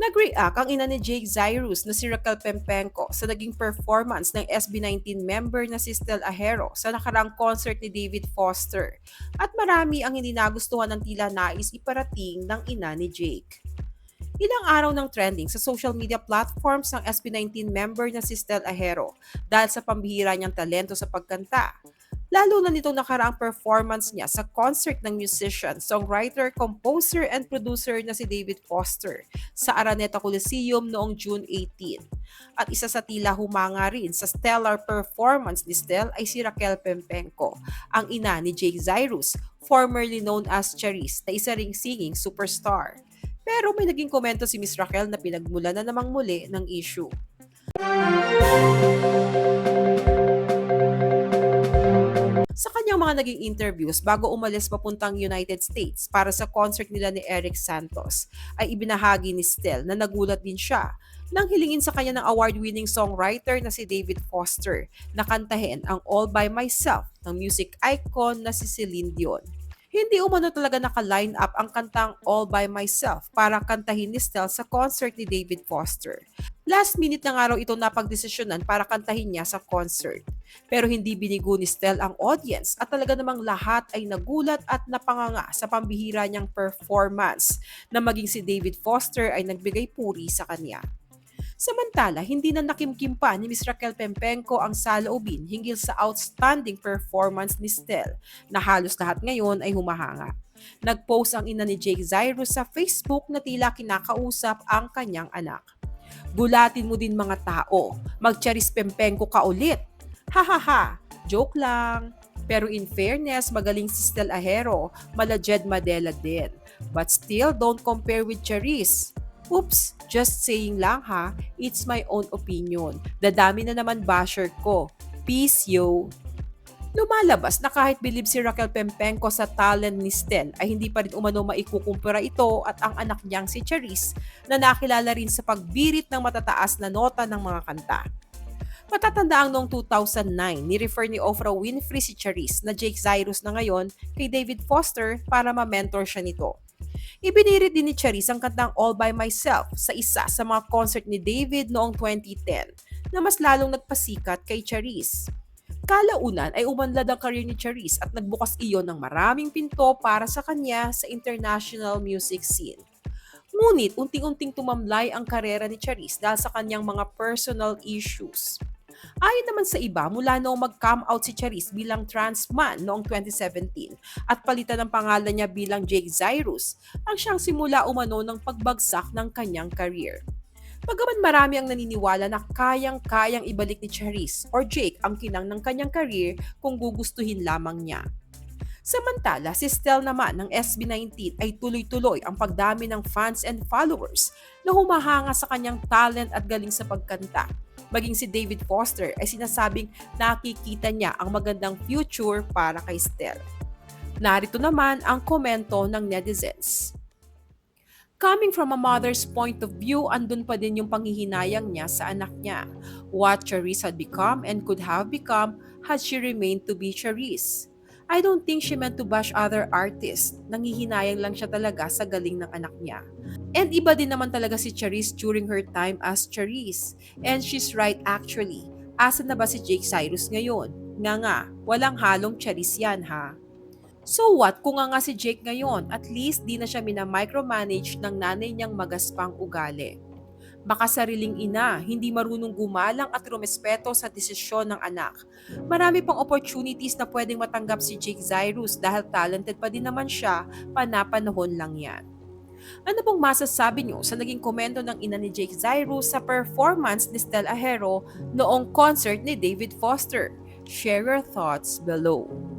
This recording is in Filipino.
Nag-react ang ina ni Jake Zyrus na si Raquel Pempenko sa naging performance ng SB19 member na si Stel Ahero sa nakarang concert ni David Foster at marami ang hindi nagustuhan ng tila nais iparating ng ina ni Jake. Ilang araw ng trending sa social media platforms ng SB19 member na si Stel Ahero dahil sa pambihira niyang talento sa pagkanta lalo na nitong nakaraang performance niya sa concert ng musician, songwriter, composer, and producer na si David Foster sa Araneta Coliseum noong June 18. At isa sa tila humanga rin sa stellar performance ni Stel ay si Raquel Pempenko, ang ina ni Jake Zyrus, formerly known as Charis, na isa ring singing superstar. Pero may naging komento si Miss Raquel na pinagmula na namang muli ng issue. Sa kanyang mga naging interviews bago umalis papuntang United States para sa concert nila ni Eric Santos, ay ibinahagi ni Stel na nagulat din siya nang hilingin sa kanya ng award-winning songwriter na si David Foster na kantahin ang All By Myself ng music icon na si Celine Dion. Hindi umano talaga naka-line up ang kantang All By Myself para kantahin ni Stel sa concert ni David Foster. Last minute na nga raw ito napagdesisyonan para kantahin niya sa concert. Pero hindi binigo ni Stel ang audience at talaga namang lahat ay nagulat at napanganga sa pambihira niyang performance na maging si David Foster ay nagbigay puri sa kanya. Samantala, hindi na nakimkim pa ni Ms. Raquel Pempenko ang saloobin hinggil sa outstanding performance ni Stel na halos lahat ngayon ay humahanga. Nag-post ang ina ni Jake Zyrus sa Facebook na tila kinakausap ang kanyang anak. Gulatin mo din mga tao, magcharis Pempenko ka ulit. Ha ha ha, joke lang. Pero in fairness, magaling si Stel Ahero, malajed Madela din. But still, don't compare with Charis. Oops, just saying lang ha, it's my own opinion. Dadami na naman basher ko. Peace yo! Lumalabas na kahit bilib si Raquel Pempenko sa talent ni Stel ay hindi pa rin umano maikukumpara ito at ang anak niyang si Charis na nakilala rin sa pagbirit ng matataas na nota ng mga kanta. Matatanda ang noong 2009, ni-refer ni Oprah Winfrey si Charis na Jake Zyrus na ngayon kay David Foster para ma-mentor siya nito. Ibinirit din ni Charis ang kantang All By Myself sa isa sa mga concert ni David noong 2010 na mas lalong nagpasikat kay Charis. Kalaunan ay umanlad ang career ni Charis at nagbukas iyon ng maraming pinto para sa kanya sa international music scene. Ngunit unting-unting tumamlay ang karera ni Charis dahil sa kanyang mga personal issues. Ayon naman sa iba, mula noong mag-come out si Charis bilang trans man noong 2017 at palitan ng pangalan niya bilang Jake Zyrus, ang siyang simula umano ng pagbagsak ng kanyang career. Pagaman marami ang naniniwala na kayang-kayang ibalik ni Charis or Jake ang kinang ng kanyang career kung gugustuhin lamang niya. Samantala, si Stel naman ng SB19 ay tuloy-tuloy ang pagdami ng fans and followers na humahanga sa kanyang talent at galing sa pagkanta maging si David Foster ay sinasabing nakikita niya ang magandang future para kay Stel. Narito naman ang komento ng netizens. Coming from a mother's point of view, andun pa din yung panghihinayang niya sa anak niya. What Charisse had become and could have become had she remained to be Charisse. I don't think she meant to bash other artists. Nangihinayang lang siya talaga sa galing ng anak niya. And iba din naman talaga si Charisse during her time as Charisse. And she's right actually. Asa na ba si Jake Cyrus ngayon? Nga nga, walang halong Charisse yan ha. So what kung nga nga si Jake ngayon, at least di na siya mina-micromanage ng nanay niyang magaspang ugali makasariling ina, hindi marunong gumalang at rumespeto sa desisyon ng anak. Marami pang opportunities na pwedeng matanggap si Jake Zyrus dahil talented pa din naman siya, panapanahon lang yan. Ano pong masasabi nyo sa naging komento ng ina ni Jake Zyrus sa performance ni Stella Ahero noong concert ni David Foster? Share your thoughts below.